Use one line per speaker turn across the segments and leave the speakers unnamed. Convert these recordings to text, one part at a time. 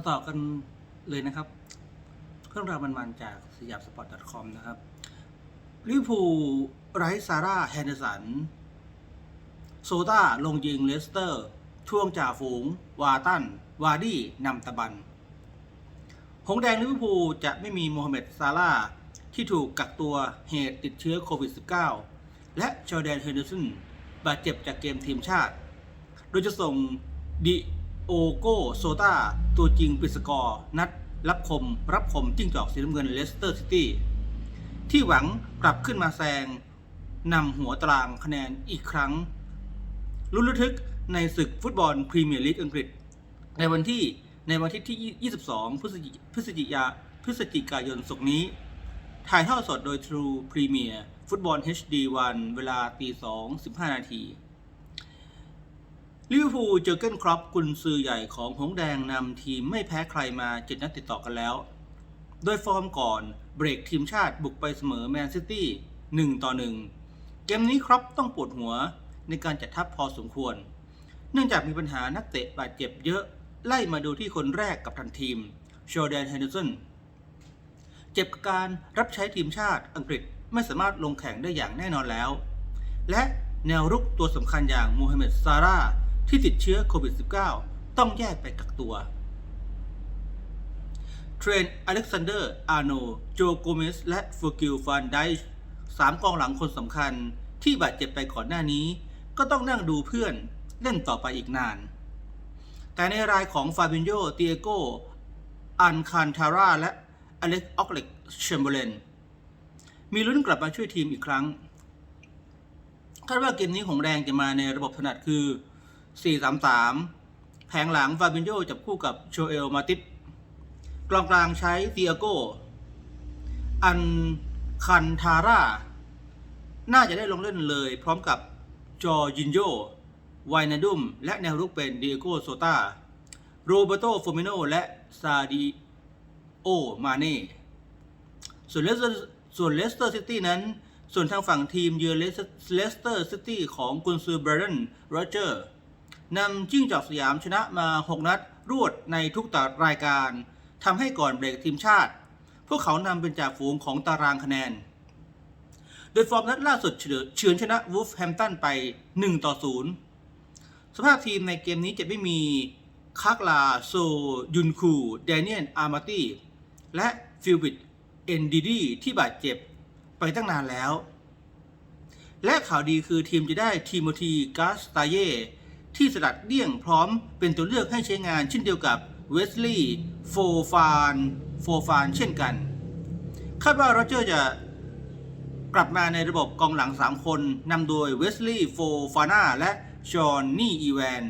มาต่อกันเลยนะครับ เครื่องราวมันๆจากสยามสปอร์ต .com นะครับลิเวอร์พูลไรซาร่าแฮนเดอร์สัน โซตาลงยิงเลสเตอร์ ช่วงจ่าฝูง วาตัน วาดี้นำตะบัน หงแดงลิเวอร์พูลจะไม่มีโมฮัมเหม็ดซาร่าที่ถูกกักตัวเหตุติดเชื้อโควิด -19 และจอแดนเฮนเดอร์สันบาดเจ็บจากเกมทีมชาติ โดยจะส่งดิ โอโกโซตาตัวจริงปิสกอร์ นัด รับคม รับคมจิ้งจอกสีน้ำเงินเลสเตอร์ซิตี้ที่หวังกลับขึ้นมาแซงนำหัวตารางคะแนนอีกครั้งลุ้นระทึกในศึกฟุตบอลพรีเมียร์ลีกอังกฤษ ในวันที่ในวันที่ที่ 22 พฤศจิพฤศจิกาพฤศจิกายนศกนี้ ถ่ายทอดสดโดย True Premier ฟุตบอล HD 1 เวลาตี2 15 นาที ลิเวอร์พูลเจอเก้นครอปกุนซือใหญ่ของหงแดงนำทีมไม่แพ้ใครมาเจ็ดนัดติดต่อกันแล้ว โดยฟอร์มก่อนเบรกทีมชาติบุกไปเสมอแมนซิตี้1ต่อ1 เกมนี้ครอปต้องปวดหัวในการจัดทัพพอสมควร เนื่องจากมีปัญหานักเตะบาดเจ็บเยอะไล่มาดูที่คนแรกกับทันทีมโชแดนเฮนเดอร์สันเจ็บกับการรับใช้ทีมชาติอังกฤษไม่สามารถลงแข่งได้อย่างแน่นอนแล้ว และแนวรุกตัวสำคัญอย่างมูฮัมเหม็ดซาร่า ที่ติดเชื้อโควิด -19 ต้องแยกไปกักตัว เทรนอเล็กซานเดอร์ อาโน โจโกเมส และฟูกิลฟานไดช์สามกองหลังคนสำคัญที่บาดเจ็บไปก่อนหน้านี้ ก็ต้องนั่งดูเพื่อนเล่นต่อไปอีกนาน แต่ในรายของฟาบินโยเตียโก อันคานทาร่า และอเล็กออกเล็กเชมเบเลน มีลุ้นกลับมาช่วยทีมอีกครั้ง คาดว่าเกมนี้ของแดงจะมาในระบบถนัดคือ 4-3-3 แผงหลังฟาบินโยจับคู่กับโชเอลมาติสกลางกลางใช้เตียโก อันคันทาร่า น่าจะได้ลงเล่นเลยพร้อมกับจอร์จินโย ไวนาดุม และแนวรุกเป็นเดียโกโซตาโรเบโตโฟมิโน และซาดิโอ มาเน่ ส่วนเลสเตอร์ส่วนเลสเตอร์ซิตี้นั้น ส่วนทางฝั่งทีมเยือนเลสเตอร์ซิตี้ของกุนซือเบรนด์โรเจอร์ นำจิ้งจอกสยามชนะมา 6 นัดรวดในทุกตารายการทำให้ก่อนเบรกทีมชาติ พวกเขานำเป็นจ่าฝูงของตารางคะแนน โดยฟอร์มนัดล่าสุดเฉือนชนะวูฟแฮมตันไป 1 ต่อ 0 สภาพทีมในเกมนี้จะไม่มีคากลาโซยุนคูเดเนียนอาร์มาตี้และฟิลบิดเอนดีดีที่บาดเจ็บไปตั้งนานแล้ว และข่าวดีคือทีมจะได้ทีโมธีกาสตาเย ที่สลัดเดี่ยงพร้อมเป็นตัวเลือกให้ใช้งานเช่นเดียวกับเวสลีย์โฟฟานโฟฟานเช่นกัน คาดว่าโรเจอร์จะกลับมาในระบบกองหลัง 3 คนนำโดยเวสลีย์โฟฟาน่าและชอนนี่อีแวน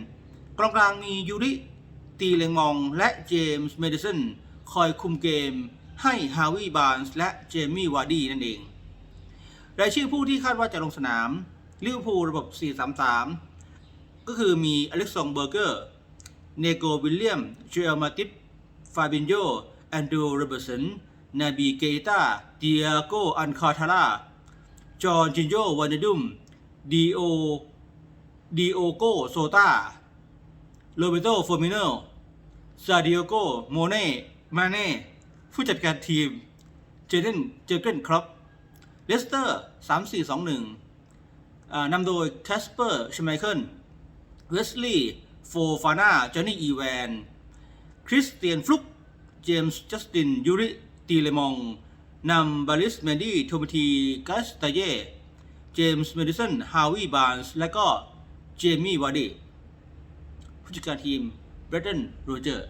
กองกลางมียูริตีเลงมองและเจมส์เมดิสันคอยคุมเกมให้ฮาวิบาร์นส์และเจมี่วาร์ดีนั่นเองรายชื่อผู้ที่คาดว่าจะลงสนามลิเวอร์พูลระบบ 4-3-3 ก็คือมีอเล็กซองเบอร์เกอร์เนโกวิลเลียมเจอลมาติฟฟาบินโยแอนดรูโรเบอร์สันนาบีเกตาเดียโกอันคาทาร่าจอร์จินโยวานดุมดีโอดีโอโกโซตาโรเบโตฟอร์มิโนซาดิโอโกโมเน่ มาเน่ ผู้จัดการทีม เจเดนเจอเกนครอปเลสเตอร์ 3421อ่านำโดยแคสเปอร์ชไมเคิล เวสลีย์โฟฟาน่าจอห์นนี่อีแวนคริสเตียนฟลุกเจมส์จัสตินยูริตีเลมองนำบาริสเมดี้โทมทีกัสตาเย่เจมส์เมดิสันฮาวิบานส์และก็เจมี่วาดีผู้จัดการทีมเบรตันโรเจอร์